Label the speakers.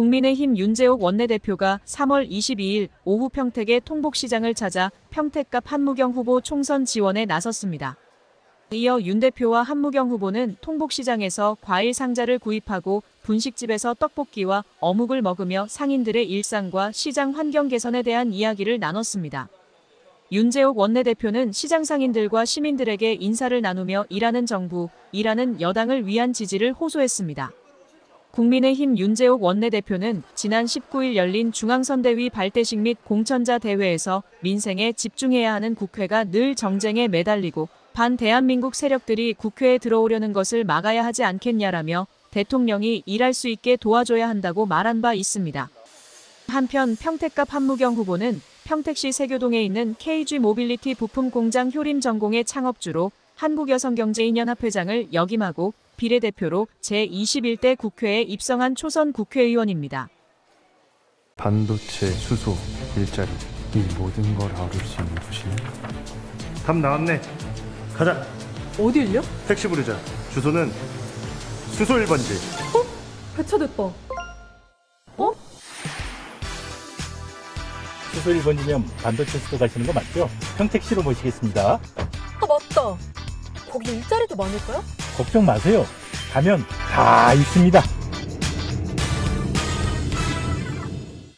Speaker 1: 국민의힘 윤재옥 원내대표가 3월 22일 오후 평택의 통복시장을 찾아 평택갑 한무경 후보 총선 지원에 나섰습니다. 이어 윤 대표와 한무경 후보는 통복시장에서 과일 상자를 구입하고 분식집에서 떡볶이와 어묵을 먹으며 상인들의 일상과 시장 환경 개선에 대한 이야기를 나눴습니다. 윤재옥 원내대표는 시장 상인들과 시민들에게 인사를 나누며 일하는 정부, 일하는 여당을 위한 지지를 호소했습니다. 국민의힘 윤재옥 원내대표는 지난 19일 열린 중앙선대위 발대식 및 공천자 대회에서 민생에 집중해야 하는 국회가 늘 정쟁에 매달리고 반 대한민국 세력들이 국회에 들어오려는 것을 막아야 하지 않겠냐라며 대통령이 일할 수 있게 도와줘야 한다고 말한 바 있습니다. 한편 평택갑 한무경 후보는 평택시 세교동에 있는 KG 모빌리티 부품 공장 효림 전공의 창업주로 한국여성경제인연합 회장을 역임하고 비례대표로 제21대 국회에 입성한 초선 국회의원입니다.
Speaker 2: 반도체, 수소, 일자리 이 모든 걸 아울 수 있는 곳이네
Speaker 3: 답 나왔네. 가자.
Speaker 4: 어딜요?
Speaker 3: 택시 부르자. 주소는 수소 1번지.
Speaker 4: 회차됐다.
Speaker 5: 수소 1번이면 반도체 수도 가시는 거 맞죠? 평택시로 모시겠습니다.
Speaker 4: 아 맞다. 거기 일자리도 많을까요?
Speaker 5: 걱정 마세요. 가면 다 있습니다.